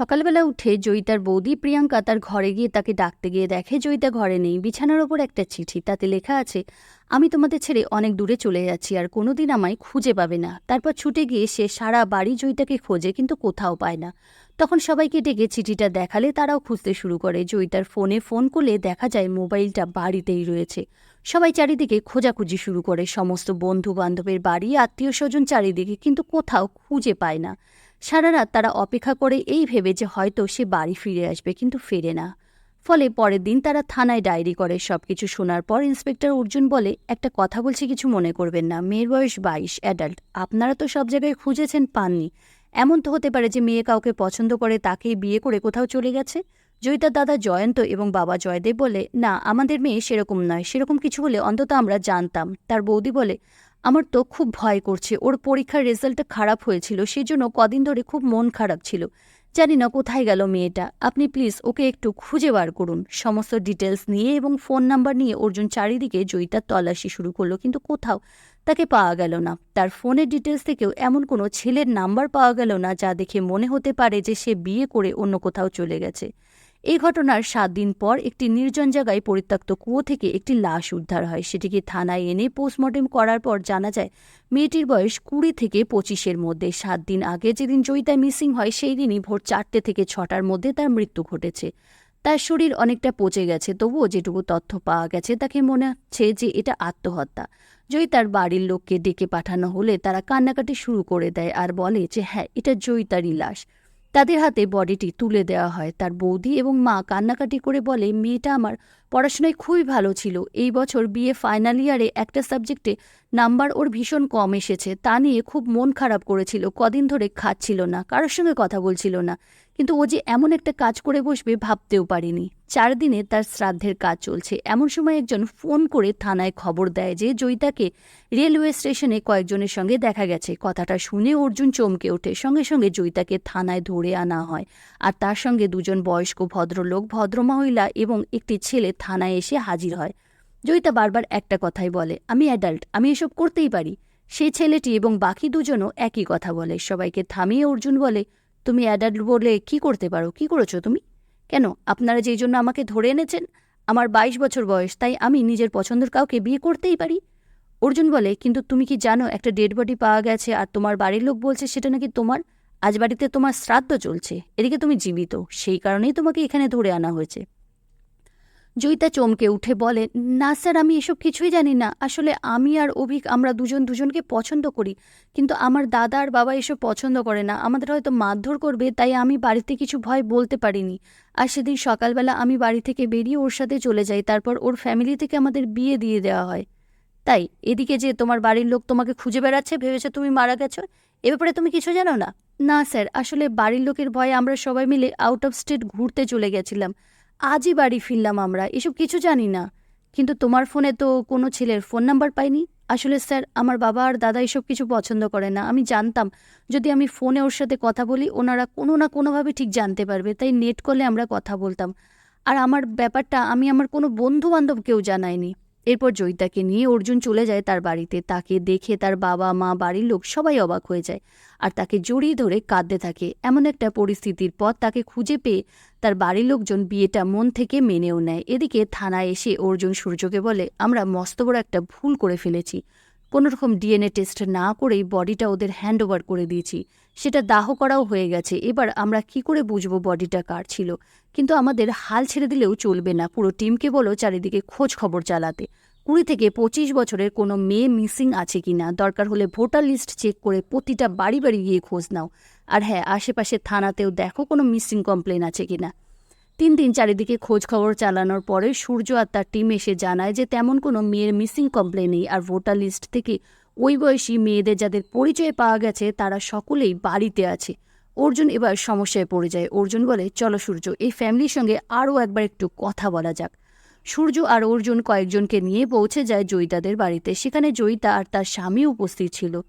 সকালবেলা উঠে জয়িতার বৌদি প্রিয়াঙ্কা তার ঘরে গিয়ে তাকে ডাকতে গিয়ে দেখে, জয়িতা ঘরে নেই। বিছানার ওপর একটা চিঠি। তাতে লেখা আছে, আমি তোমাদের ছেড়ে অনেক দূরে চলে যাচ্ছি আর কোনোদিন আমায় খুঁজে পাবে না। তারপর ছুটে গিয়ে সে সারা বাড়ি জয়িতাকে খোঁজে, কিন্তু কোথাও পায় না। তখন সবাইকে ডেকে চিঠিটা দেখালে তারাও খুঁজতে শুরু করে। জয়িতার ফোনে ফোন করলে দেখা যায় মোবাইলটা বাড়িতেই রয়েছে। সবাই চারিদিকে খোঁজাখুঁজি শুরু করে। সমস্ত বন্ধু বান্ধবের বাড়ি আত্মীয় স্বজন চারিদিকে কিন্তু কোথাও খুঁজে পায় না। সারা রাত তারা অপেক্ষা করে এই ভেবে যে হয়তো সে বাড়ি ফিরে আসবে, কিন্তু ফেরে না। ফলে পরের দিন তারা থানায় ডায়েরি করে সবকিছু শোনার পর ইন্সপেক্টর অর্জুন বলে, একটা কথা বলছি, কিছু মনে করবেন না। মেয়ের বয়স বাইশ, অ্যাডাল্ট। আপনারা তো সব জায়গায় খুঁজেছেন, পাননি। এমন তো হতে পারে যে মেয়ে কাউকে পছন্দ করে তাকেই বিয়ে করে কোথাও চলে গেছে। জয়িতার দাদা জয়ন্ত এবং বাবা জয়দেব বলে, না, আমাদের মেয়ে সেরকম নয়। সেরকম কিছু হলে অন্তত আমরা জানতাম। তার বৌদি বলে আমার তো খুব ভয় করছে। ওর পরীক্ষার রেজাল্টটা খারাপ হয়েছিল, সেজন্য কদিন ধরে খুব মন খারাপ ছিল। জানি না কোথায় গেল মেয়েটা। আপনি প্লিজ ওকে একটু খুঁজে বার করুন। সমস্ত ডিটেলস নিয়ে এবং ফোন নাম্বার নিয়ে অর্জুন চারিদিকে জয়িতার তল্লাশি শুরু করল, কিন্তু কোথাও তাকে পাওয়া গেল না। তার ফোনের ডিটেলস থেকেও এমন কোনো ছেলের নাম্বার পাওয়া গেল না, যা দেখে মনে হতে পারে যে সে বিয়ে করে অন্য কোথাও চলে গেছে। এই ঘটনার সাত দিন পর একটি নির্জন জায়গায় পরিত্যক্ত কুয়ো থেকে একটি লাশ উদ্ধার হয়। সেটিকে থানায় এনে পোস্টমর্টেম করার পর জানা যায়, মেয়েটির বয়স কুড়ি থেকে পঁচিশের মধ্যে। সাত দিন আগে যেদিন জয়িতা মিসিং হয়, সেই দিনই ভোর চারটে থেকে ছটার মধ্যে তার মৃত্যু ঘটেছে। তার শরীর অনেকটা পচে গেছে, তবুও যেটুকু তথ্য পাওয়া গেছে তাকে মনে হচ্ছে যে এটা আত্মহত্যা। জয়িতার বাড়ির লোককে ডেকে পাঠানো হলে তারা কান্নাকাটি শুরু করে দেয় আর বলে যে হ্যাঁ এটা জয়িতারই লাশ। তাদের হাতে বডিটি তুলে দেওয়া হয়। তার বৌদি এবং মা কান্নাকাটি করে বলে, মেয়েটা আমার পড়াশোনায় খুবই ভালো ছিল। এই বছর বিয়ে ফাইনাল ইয়ারে একটা সাবজেক্টে নাম্বার ওর ভীষণ কম এসেছে, তা নিয়ে খুব মন খারাপ করেছিল, কদিন ধরে খাচ্ছিল না, কারোর সঙ্গে কথা বলছিল না, কিন্তু ও যে এমন একটা কাজ করে বসবে ভাবতেও পারিনি। চার দিনে তার শ্রাদ্ধের কাজ চলছে, এমন সময় একজন ফোন করে থানায় খবর দেয় যে জয়িতাকে রেলওয়ে স্টেশনে কয়েকজনের সঙ্গে দেখা গেছে, কথাটা শুনে অর্জুন চমকে ওঠে, সঙ্গে সঙ্গে জয়িতাকে থানায় ধরে আনা হয়, আর তার সঙ্গে দুজন বয়স্ক ভদ্রলোক, ভদ্রমহিলা এবং একটি ছেলে থানায় এসে হাজির হয়। জয়িতা বারবার একটা কথাই বলে, আমি অ্যাডাল্ট আমি এসব করতেই পারি। সে ছেলেটি এবং বাকি দুজনও একই কথা বলে। সবাইকে থামিয়ে অর্জুন বলে, তুমি অ্যাডাল্ট বলে কি করতে পারো? কি করেছ তুমি? কেন? আপনারা যেই জন্য আমাকে ধরে এনেছেন? আমার বাইশ বছর বয়স, তাই আমি নিজের পছন্দের কাউকে বিয়ে করতেই পারি? অর্জুন বলে, কিন্তু তুমি কি জানো, একটা ডেড বডি পাওয়া গেছে আর তোমার বাড়ির লোক বলছে সেটা নাকি তোমার? আজ বাড়িতে তোমার শ্রাদ্ধ চলছে। এদিকে তুমি জীবিত। সেই কারণেই তোমাকে এখানে ধরে আনা হয়েছে। জয়িতা চমকে উঠে বলে, না স্যার, আমি এসব কিছুই জানি না। আসলে আমি আর অভিক আমরা দুজন দুজনকে পছন্দ করি। কিন্তু আমার দাদা আর বাবা এসব পছন্দ করে না। আমাদের হয়তো মারধর করবে, তাই আমি বাড়িতে কিছু ভয় বলতে পারিনি। আর সেদিন সকালবেলা আমি বাড়ি থেকে বেরিয়ে ওর সাথে চলে যাই। তারপর ওর ফ্যামিলি থেকে আমাদের বিয়ে দিয়ে দেওয়া হয়। তাই, এদিকে যে তোমার বাড়ির লোক তোমাকে খুঁজে বেড়াচ্ছে, ভেবেছে তুমি মারা গেছো? এ ব্যাপারে তুমি কিছু জানো না? না স্যার, আসলে বাড়ির লোকের ভয়ে আমরা সবাই মিলে আউট অফ স্টেট ঘুরতে চলে গেছিলাম। আজই বাড়ি ফিরলাম আমরা, এসব কিছু জানি না। কিন্তু তোমার ফোনে তো কোনো ছেলের ফোন নাম্বার পাইনি। আসলে স্যার, আমার বাবা আর দাদা এসব কিছু পছন্দ করে না। আমি জানতাম, যদি আমি ফোনে ওর সাথে কথা বলি, ওনারা কোনো না কোনোভাবে ঠিক জানতে পারবে, তাই নেট কলে আমরা কথা বলতাম। আর আমার ব্যাপারটা আমি আমার কোনো বন্ধু বান্ধবকেও জানাইনি। এরপর জয়িতাকে নিয়ে অর্জুন চলে যায় তার বাড়িতে। তাকে দেখে তার বাবা, মা, বাড়ির লোক সবাই অবাক হয়ে যায় আর তাকে জড়িয়ে ধরে কাঁদতে থাকে। এমন একটা পরিস্থিতির পর তাকে খুঁজে পেয়ে তার বাড়ির লোকজন বিয়েটা মন থেকে মেনেও নেয়। এদিকে থানায় এসে অর্জুন সূর্যকে বলে, আমরা মস্ত বড় একটা ভুল করে ফেলেছি। কোনো রকম ডিএনএ টেস্ট না করেই বডিটা ওদের হ্যান্ড ওভার করে দিয়েছি। সেটা দাহ করাও হয়ে গেছে। এবার আমরা কি করে বুঝব বডিটা কার ছিল? কিন্তু আমাদের হাল ছেড়ে দিলেও চলবে না। পুরো টিমকে বলো চারিদিকে খোঁজ খবর চালাতে। কুড়ি থেকে পঁচিশ বছরের কোনো মেয়ে মিসিং আছে কিনা দরকার হলে ভোটার লিস্ট চেক করে প্রতিটা বাড়ি বাড়ি গিয়ে খোঁজ নাও। আর হ্যাঁ আশেপাশে থানাতেও দেখো কোনো মিসিং কমপ্লেন আছে কিনা তিন দিন চারিদিকে খোঁজ খবর চালানোর পরে সূর্য আর তার টিম এসে জানায় যে তেমন কোনো মেয়ের মিসিং কমপ্লেন নেই আর ভোটার লিস্ট থেকে ওই বয়সী মেয়েদের যাদের পরিচয় পাওয়া গেছে, তারা সকলেই বাড়িতে আছে। অর্জুন এবার সমস্যায় পড়ে যায়। অর্জুন বলে, চলো সূর্য, এই ফ্যামিলির সঙ্গে আরও একবার একটু কথা বলা যাক। সূর্য আর অর্জুন কয়েকজনকে নিয়ে পৌঁছে যায় জয়িতাদের বাড়িতে। সেখানে জয়িতা আর তার স্বামী উপস্থিত ছিল।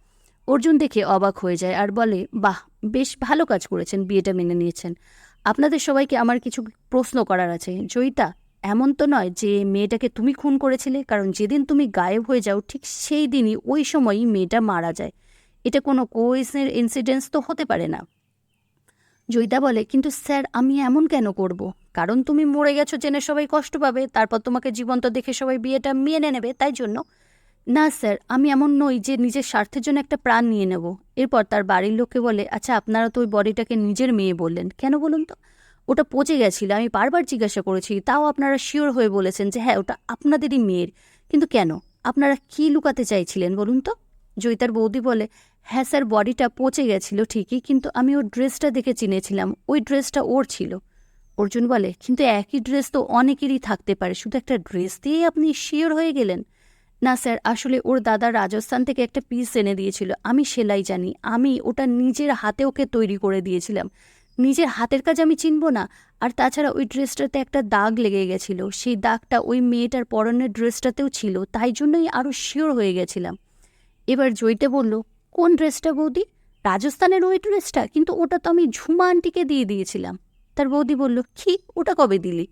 অর্জুন দেখে অবাক হয়ে যায় আর বলে, বাহ, বেশ ভালো কাজ করেছেন, বিয়েটা মেনে নিয়েছেন। আপনাদের সবাইকে আমার কিছু প্রশ্ন করার আছে। জয়িতা, এমন তো নয় যে মেয়েটাকে তুমি খুন করেছিলে, কারণ যেদিন তুমি গায়েব হয়ে যাও, ঠিক সেই দিনই ওই সময়ই মেয়েটা মারা যায়। এটা কোনো কোয়েসের ইনসিডেন্স তো হতে পারে না। জয়িতা বলে, কিন্তু স্যার, আমি এমন কেন করব? কারণ তুমি মরে গেছো, জেনে সবাই কষ্ট পাবে, তারপর তোমাকে জীবন্ত দেখে সবাই বিয়েটা মেনে নেবে, তাই জন্য না, স্যার, আমি এমন নই যে নিজের স্বার্থের জন্য একটা প্রাণ নিয়ে নেব। এরপর তার বাড়ির লোককে বলে আচ্ছা আপনারা তো ওই বডিটাকে নিজের মেয়ে বললেন। কেন বলুন তো? ওটা পচে গেছিল, আমি বারবার জিজ্ঞাসা করেছি। তাও আপনারা শিওর হয়ে বলেছেন যে হ্যাঁ ওটা আপনাদেরই মেয়ের। কিন্তু কেন? আপনারা কি লুকাতে চাইছিলেন বলুন তো? জয়িতার বৌদি বলে হ্যাঁ স্যার, বডিটা পচে গেছিল ঠিকই, কিন্তু আমি ওর ড্রেসটা দেখে চিনেছিলাম। ওই ড্রেসটা ওর ছিল। অর্জুন বলে, কিন্তু একই ড্রেস তো অনেকেরই থাকতে পারে। শুধু একটা ড্রেস দিয়েই আপনি শিওর হয়ে গেলেন? না স্যার, আসলে ওর দাদা রাজস্থান থেকে একটা পিস এনে দিয়েছিল। আমি সেলাই জানি। আমি ওটা নিজের হাতে ওকে তৈরি করে দিয়েছিলাম। নিজের হাতের কাজ আমি চিনব না। আর তাছাড়া ওই ড্রেসটাতে একটা দাগ লেগে গেছিল। সেই দাগটা ওই মেয়েটার পরনের ড্রেসটাতেও ছিল। তাই জন্যই আরও শিওর হয়ে গেছিলাম। এবার জয়িতে বলল, কোন ড্রেসটা বৌদি? রাজস্থানের ওই ড্রেসটা। কিন্তু ওটা তো আমি ঝুমা আন্টিকে দিয়ে দিয়েছিলাম। তার বৌদি বলল, কি? ওটা কবে দিলি?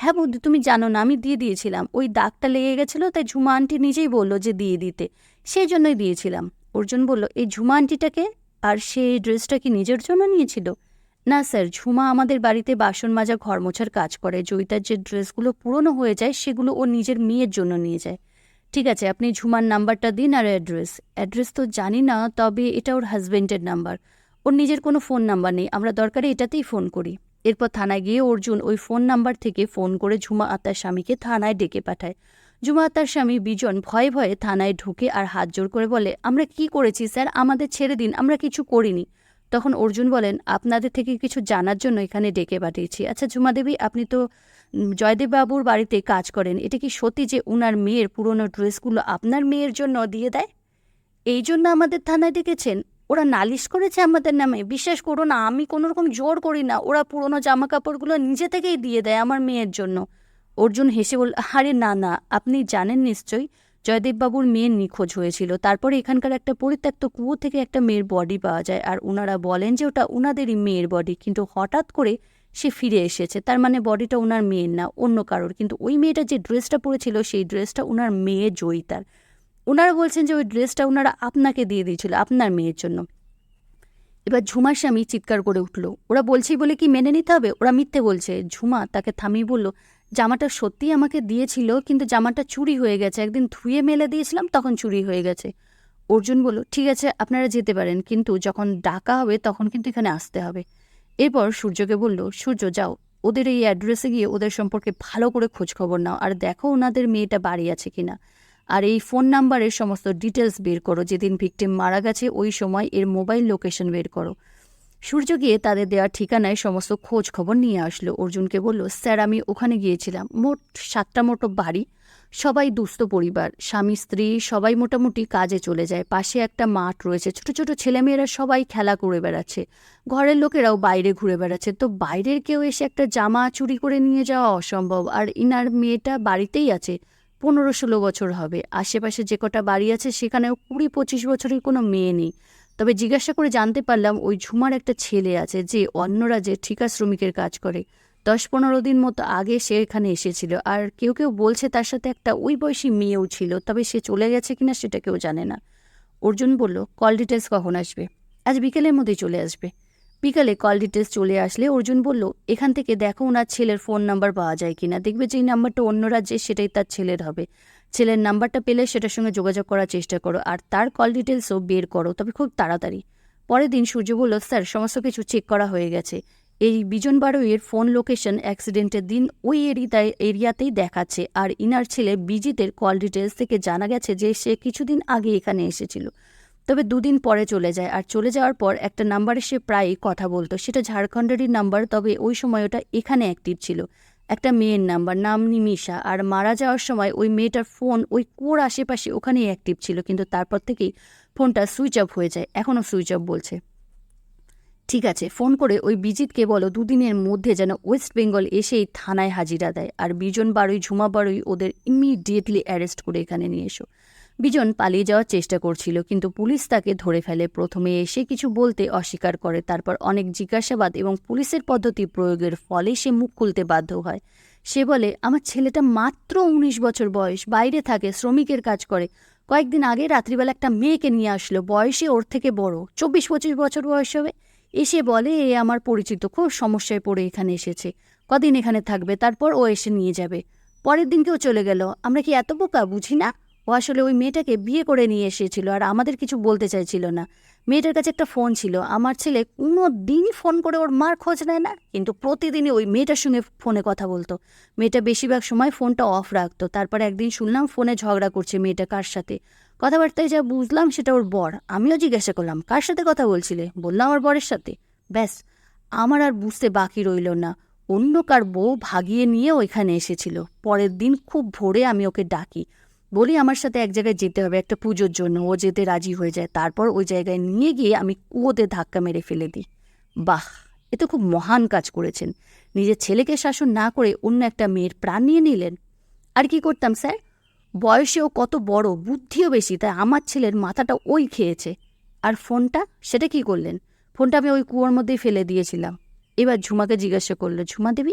হ্যাঁ বৌদি তুমি জানো না, আমি দিয়ে দিয়েছিলাম। ওই দাগটা লেগে গেছিল, তাই ঝুমা আন্টি নিজেই বলল যে দিয়ে দিতে। সেই জন্যই দিয়েছিলাম। অর্জুন বলল, এই ঝুমা আন্টিটাকে আর সে ড্রেসটা কি নিজের জন্য নিয়েছিল? না স্যার, ঝুমা আমাদের বাড়িতে বাসন মাজা ঘর মোছার কাজ করে। জয়িতার যে ড্রেসগুলো পুরনো হয়ে যায়, সেগুলো ও নিজের মেয়ের জন্য নিয়ে যায়। ঠিক আছে, আপনি ঝুমার নাম্বারটা দিন আর অ্যাড্রেস। অ্যাড্রেস তো জানি না, তবে এটা ওর হাজবেন্ডের নাম্বার। ওর নিজের কোনো ফোন নাম্বার নেই। আমরা দরকারে এটাতেই ফোন করি। এরপর থানায় গিয়ে অর্জুন ওই ফোন নাম্বার থেকে ফোন করে ঝুমা আত্মার স্বামীকে থানায় ডেকে পাঠায়। ঝুমা আত্মার স্বামী বিজন ভয়ে ভয়ে থানায় ঢুকে আর হাত জোর করে বলে, আমরা কি করেছি স্যার? আমাদের ছেড়ে দিন, আমরা কিছু করিনি। তখন অর্জুন বলেন, আপনাদের থেকে কিছু জানার জন্য এখানে ডেকে পাঠিয়েছি। আচ্ছা ঝুমা দেবী, আপনি তো জয়দেব বাবুর বাড়িতে কাজ করেন। এটা কি সত্যি যে উনার মেয়ের পুরনো ড্রেসগুলো আপনার মেয়ের জন্য দিয়ে দেয়? এই জন্য আমাদের থানায় ডেকেছেন? ওরা নালিশ করেছে আমাদের নামে। বিশ্বাস করো না, আমি কোনো রকম জোর করি না। ওরা পুরনো জামা কাপড়গুলো নিজে থেকেই দিয়ে দেয় আমার মেয়ের জন্য। অর্জুন হেসে বল আরে না না, আপনি জানেন নিশ্চয়ই, জয়দেববাবুর মেয়ের নিখোঁজ হয়েছিল। তারপরে এখানকার একটা পরিত্যক্ত কুয়ো থেকে একটা মেয়ের বডি পাওয়া যায়। আর ওনারা বলেন যে ওটা ওনাদেরই মেয়ের বডি কিন্তু হঠাৎ করে সে ফিরে এসেছে। তার মানে বডিটা ওনার মেয়ের না, অন্য কারোর। কিন্তু ওই মেয়েটা যে ড্রেসটা পরেছিল, সেই ড্রেসটা ওনার মেয়ে জয়িতার। ওনারা বলছেন যে ওই ড্রেসটা ওনারা আপনাকে দিয়ে দিয়েছিল, আপনার মেয়ের জন্য। এবার ঝুমার স্বামী চিৎকার করে উঠল। ওরা বলছেই বলে কি মেনে নিতে হবে? ওরা মিথ্যে বলছে। ঝুমা তাকে থামিয়ে বলল, জামাটা সত্যিই আমাকে দিয়েছিল, কিন্তু জামাটা চুরি হয়ে গেছে। একদিন ধুয়ে মেলে দিয়েছিলাম, তখন চুরি হয়ে গেছে। অর্জুন বলল, ঠিক আছে, আপনারা যেতে পারেন, কিন্তু যখন ডাকা হবে, তখন কিন্তু এখানে আসতে হবে। এরপর সূর্যকে বলল, সূর্য, যাও। ওদের এই অ্যাড্রেসে গিয়ে ওদের সম্পর্কে ভালো করে খোঁজ খবর নাও। আর দেখো ওনাদের মেয়েটা বাড়ি আছে কিনা। আর এই ফোন নাম্বারের সমস্ত ডিটেলস বের করো। যেদিন ভিকটিম মারা গেছে, ওই সময় এর মোবাইল লোকেশন বের করো। সূর্য গিয়ে তাদের দেওয়ার ঠিকানায় সমস্ত খোঁজ খবর নিয়ে আসলো। অর্জুনকে বলল, স্যার, আমি ওখানে গিয়েছিলাম। মোট সাতটা মোটো বাড়ি, সবাই দুস্থ পরিবার। স্বামী, স্ত্রী, সবাই মোটামুটি কাজে চলে যায়। পাশে একটা মাঠ রয়েছে। ছোট ছোট ছেলেমেয়েরা সবাই খেলা করে বেড়াচ্ছে। ঘরের লোকেরাও বাইরে ঘুরে বেড়াচ্ছে। তো বাইরের কেউ এসে একটা জামা চুরি করে নিয়ে যাওয়া অসম্ভব। আর ইনার মেয়েটা বাড়িতেই আছে। পনেরো ষোলো বছর হবে। আশেপাশে যে কটা বাড়ি আছে, সেখানেও কুড়ি পঁচিশ বছরের কোনো মেয়ে নেই। তবে জিজ্ঞাসা করে জানতে পারলাম, ওই ঝুমার একটা ছেলে আছে যে অন্যরা যে ঠিকা শ্রমিকের কাজ করে। দশ পনেরো দিন মতো আগে সে এখানে এসেছিল। আর কেউ কেউ বলছে তার সাথে একটা ওই বয়সী মেয়েও ছিল, তবে সে চলে গেছে কিনা সেটা কেউ জানে না। অর্জুন বলল কল ডিটেলস কখন আসবে? আজ বিকেলের মধ্যেই চলে আসবে। বিকালে কল ডিটেলস চলে আসলে অর্জুন বলল, এখান থেকে দেখো ওনার ছেলের ফোন নাম্বার পাওয়া যায় কিনা। দেখবে যে নাম্বারটা অন্য রাজ্যে, সেটাই তার ছেলের হবে। ছেলের নাম্বারটা পেলে সেটার সঙ্গে যোগাযোগ করার চেষ্টা করো আর তার কল ডিটেলসও বের করো, তবে খুব তাড়াতাড়ি। পরের দিন সূর্য বলল, স্যার, সমস্ত কিছু চেক করা হয়ে গেছে। এই বিজন বারোয়ের ফোন লোকেশন অ্যাক্সিডেন্টের দিন ওই এরিয়ায় এরিয়াতেই দেখাচ্ছে আর ইনার ছেলে বিজিতের কল ডিটেলস থেকে জানা গেছে যে সে কিছুদিন আগে এখানে এসেছিল। তবে দুদিন পরে চলে যায়। আর চলে যাওয়ার পর একটা নাম্বারে সে প্রায়ই কথা বলতো। সেটা ঝাড়খণ্ডেরই নাম্বার তবে ওই সময় ওটা এখানে অ্যাক্টিভ ছিল। একটা মেয়ের নাম্বার নাম নিমিষা। আর মারা যাওয়ার সময় ওই মেয়েটার ফোন ওই কুয়োর আশেপাশে ওখানেই অ্যাক্টিভ ছিল। কিন্তু তারপর থেকেই ফোনটা সুইচ অফ হয়ে যায়। এখনও সুইচ অফ বলছে। ঠিক আছে ফোন করে ওই বিজিতকে বলো, দুদিনের মধ্যে যেন ওয়েস্ট বেঙ্গল এসেই থানায় হাজিরা দেয়। আর বিজন বারুই, ঝুমা বারুই ওদের ইমিডিয়েটলি অ্যারেস্ট করে এখানে নিয়ে এসো। বিজন পালিয়ে যাওয়ার চেষ্টা করছিল, কিন্তু পুলিশ তাকে ধরে ফেলে। প্রথমে এসে কিছু বলতে অস্বীকার করে, তারপর অনেক জিজ্ঞাসাবাদ এবং পুলিশের পদ্ধতি প্রয়োগের ফলে সে মুখ খুলতে বাধ্য হয়। সে বলে, আমার ছেলেটা মাত্র উনিশ বছর বয়স, বাইরে থাকে, শ্রমিকের কাজ করে। কয়েকদিন আগে রাত্রিবেলা একটা মেয়েকে নিয়ে আসলো, বয়সে ওর থেকে বড়। চব্বিশ পঁচিশ বছর বয়স হবে। এসে বলে, এ আমার পরিচিত, খুব সমস্যায় পড়ে এখানে এসেছে। কদিন এখানে থাকবে, তারপর ও এসে নিয়ে যাবে। পরের দিনকেও চলে গেল। আমরা কি এত বোকা, বুঝি না? ও আসলে ওই মেয়েটাকে বিয়ে করে নিয়ে এসেছিল আর আমাদের কিছু বলতে চাইছিল না। মেয়েটার কাছে একটা ফোন ছিল। আমার ছেলে কোনো দিনই ফোন করে ওর মার খোঁজ নেয় না, কিন্তু প্রতিদিনই ওই মেয়েটার সঙ্গে ফোনে কথা বলতো। মেয়েটা বেশিরভাগ সময় ফোনটা অফ রাখতো। তারপর একদিন শুনলাম ফোনে ঝগড়া করছে মেয়েটা কার সাথে। কথাবার্তায় যা বুঝলাম সেটা ওর বর। আমিও জিজ্ঞাসা করলাম, কার সাথে কথা বলছিলে? বললাম, আমার বরের সাথে। ব্যাস, আমার আর বুঝতে বাকি রইল না। অন্য কার বউ ভাগিয়ে নিয়ে ওইখানে এসেছিল। পরের দিন খুব ভোরে আমি ওকে ডাকি। বলি আমার সাথে এক জায়গায় যেতে হবে, একটা পুজোর জন্য। ও যেতে রাজি হয়ে যায়। তারপর ওই জায়গায় নিয়ে গিয়ে আমি কুয়োতে ধাক্কা মেরে ফেলে দিই। বাহ! এ তো খুব মহান কাজ করেছেন। নিজের ছেলেকে শাসন না করে অন্য একটা মেয়ের প্রাণ নিয়ে নিলেন। আর কি করতাম, স্যার? বয়সেও কত বড়, বুদ্ধিও বেশি, তাই আমার ছেলের মাথাটা ওই খেয়েছে। আর ফোনটা? সেটা কি করলেন? ফোনটা আমি ওই কুয়োর মধ্যেই ফেলে দিয়েছিলাম। এবার ঝুমাকে জিজ্ঞাসা করল, ঝুমা দেবী,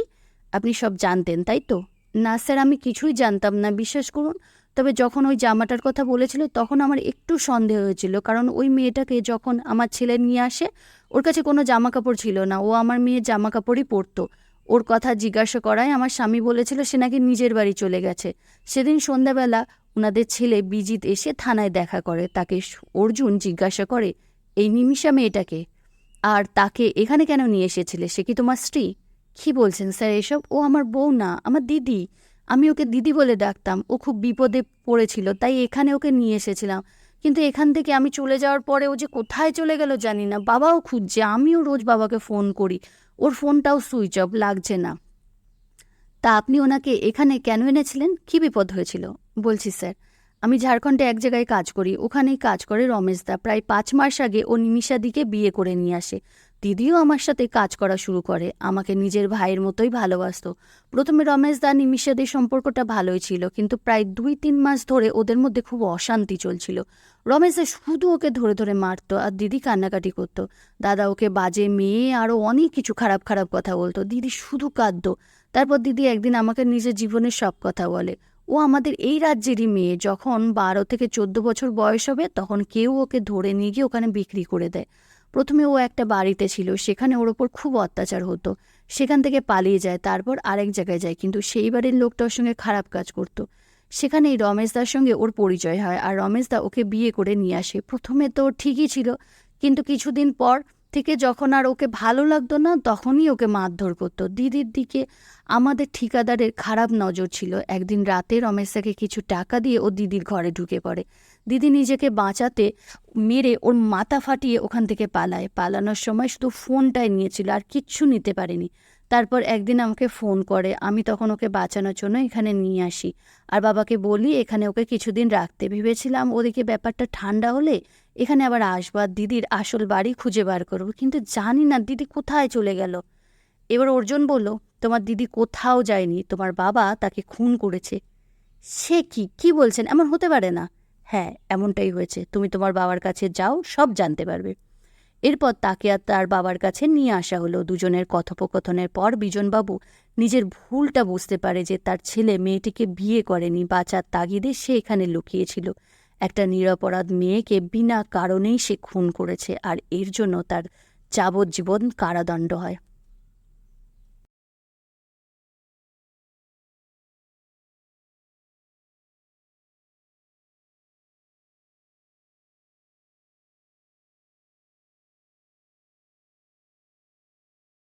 আপনি সব জানতেন, তাই তো? না, স্যার, আমি কিছুই জানতাম না। বিশ্বাস করুন তবে যখন ওই জামাটার কথা বলেছিল, তখন আমার একটু সন্দেহ হয়েছিল। কারণ ওই মেয়েটাকে যখন আমার ছেলে নিয়ে আসে, ওর কাছে কোনো জামা কাপড় ছিল না। ও আমার মেয়ের জামা কাপড়ই পরতো। ওর কথা জিজ্ঞাসা করায় আমার স্বামী বলেছিল সে নাকি নিজের বাড়ি চলে গেছে। সেদিন সন্ধ্যাবেলা ওনাদের ছেলে বিজিত এসে থানায় দেখা করে। তাকে অর্জুন জিজ্ঞাসা করে, এই নিমিষা মেয়েটাকে? আর তাকে এখানে কেন নিয়ে এসেছিলে? সে কি তোমার স্ত্রী? কি বলছেন স্যার এসব? ও আমার বউ না, আমার দিদি। আমি ওকে দিদি বলে ডাকতাম। ও খুব বিপদে পড়েছিল, তাই এখানে ওকে নিয়ে এসেছিলাম। কিন্তু এখান থেকে আমি চলে যাওয়ার পরে ও যে কোথায় চলে গেল জানি না। বাবাও খুঁজছে, আমিও রোজ বাবাকে ফোন করি। ওর ফোনটাও সুইচ অফ, লাগছে না। তা আপনি ওনাকে এখানে কেন এনেছিলেন? কি বিপদ হয়েছিল? বলছি, স্যার, আমি ঝাড়খণ্ডে এক জায়গায় কাজ করি। ওখানেই কাজ করে রমেশদা প্রায় পাঁচ মাস আগে ও নিমিষাদিকে বিয়ে করে নিয়ে আসে। দিদিও আমার সাথে কাজ করা শুরু করে, আমাকে নিজের ভাইয়ের মতোই ভালোবাসতো। প্রথমে রমেশদা নিমিষাদির সম্পর্কটা ভালোই ছিল, কিন্তু প্রায় দুই তিন মাস ধরে ওদের মধ্যে খুব অশান্তি চলছিল। রমেশ দা শুধু ওকে ধরে ধরে মারতো আর দিদি কান্নাকাটি করতো। দাদা ওকে বাজে মেয়ে আরও অনেক কিছু খারাপ খারাপ কথা বলতো। দিদি শুধু কাঁদতো। তারপর দিদি একদিন আমাকে নিজের জীবনের সব কথা বলে। ও আমাদের এই রাজ্যেরই মেয়ে, যখন বারো থেকে চোদ্দ বছর বয়স হবে তখন কেউ ওকে ধরে নিয়ে গিয়ে ওখানে বিক্রি করে দেয়। প্রথমে ও একটা বাড়িতে ছিল, সেখানে ওর ওপর খুব অত্যাচার হতো। সেখান থেকে পালিয়ে যায়, তারপর আরেক জায়গায় যায়, কিন্তু সেই বাড়ির লোকটার সঙ্গে খারাপ কাজ করতো। সেখানেই রমেশদার সঙ্গে ওর পরিচয় হয়, আর রমেশদা ওকে বিয়ে করে নিয়ে আসে। প্রথমে তো ঠিকই ছিল, কিন্তু কিছুদিন পর থেকে যখন আর ওকে ভালো লাগতো না, তখনই ওকে মারধর করতো। দিদির দিকে আমাদের ঠিকাদারের খারাপ নজর ছিল। একদিন রাতে রমেশাকে কিছু টাকা দিয়ে ও দিদির ঘরে ঢুকে পড়ে। দিদি নিজেকে বাঁচাতে মেরে ওর মাথা ফাটিয়ে ওখান থেকে পালায়। পালানোর সময় শুধু ফোনটাই নিয়েছিল, আর কিচ্ছু নিতে পারেনি। তারপর একদিন আমাকে ফোন করে, আমি তখন ওকে বাঁচানোর জন্য এখানে নিয়ে আসি। আর বাবাকে বলি, এখানে ওকে কিছুদিন রাখতে। ভেবেছিলাম, ওদিকে ব্যাপারটা ঠান্ডা হলে এখানে আবার আসব দিদির আসল বাড়ি খুঁজে বার করব। কিন্তু জানি না দিদি কোথায় চলে গেল। এবার অর্জুন বলল, তোমার দিদি কোথাও যায়নি, তোমার বাবা তাকে খুন করেছে। সে কি? কি বলছেন? এমন হতে পারে না? হ্যাঁ এমনটাই হয়েছে। তুমি তোমার বাবার কাছে যাও, সব জানতে পারবে। এরপর তাকে আর তার বাবার কাছে নিয়ে আসা হলো। দুজনের কথোপকথনের পর বিজনবাবু নিজের ভুলটা বুঝতে পারে যে তার ছেলে মেয়েটিকে বিয়ে করেনি, বাঁচার তাগিদে সে এখানে লুকিয়েছিল। একটা নিরপরাধ মেয়েকে বিনা কারণেই সে খুন করেছে, আর এর জন্য তার যাবজ্জীবন কারাদণ্ড হয়।